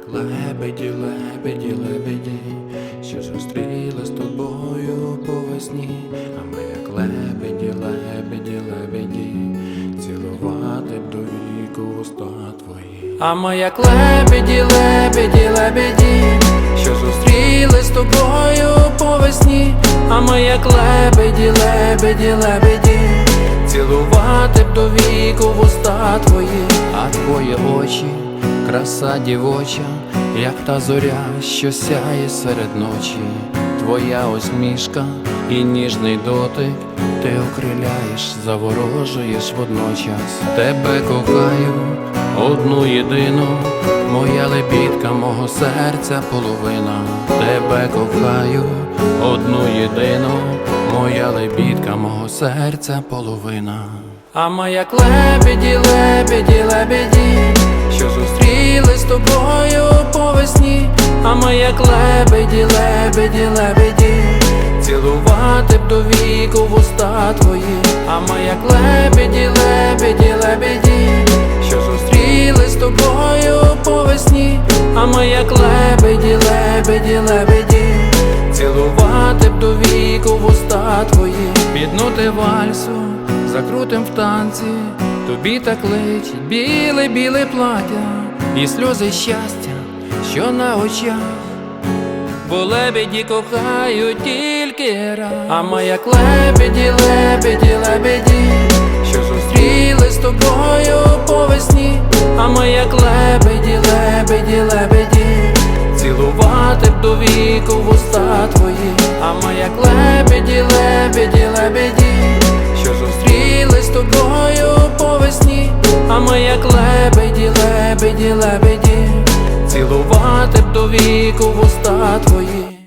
як лебеді, лебеді, лебеді, що зустріли з тобою по весні, а ми як лебеді, лебеді, лебеді, цілувати б до віку вуста твої. А ми як лебеді, лебеді, лебеді, що зустріли з тобою по весні, а ми як лебеді, лебеді, лебеді, цілувати б до віку вуста твої, а твої очі краса дівоча, як та зоря, що сяє серед ночі, твоя усмішка і ніжний дотик, ти окриляєш, заворожуєш водночас. Тебе кохаю, одну єдину, моя лебідка, мого серця половина. Тебе кохаю, одну єдину, моя лебідка, мого серця половина. А ми як лебеді, що зустріли з тобою по весні, а ми як лебеді, лебеді, лебеді, цілувати б до віку вуста твої, а ми як лебеді, лебеді, лебеді, що зустріли з тобою по весні, а ми як лебеді, лебеді, лебеді, цілувати б до віку вуста твої, піднути вальсу, закрутим в танці, тобі так личить біле, біле плаття і сльози щастя, що на очах. Бо лебеді кохають тільки раз. А ми як лебеді, лебеді, лебеді, що зустріли з тобою по весні, а ми як лебеді, лебеді, лебеді, цілувати б до віку вуста твої, а ми як лебеді, лебеді, лебеді, що зустріли з тобою по весні, а ми як лебеді, лебеді, лебеді, цілувати б до віку вуста твої.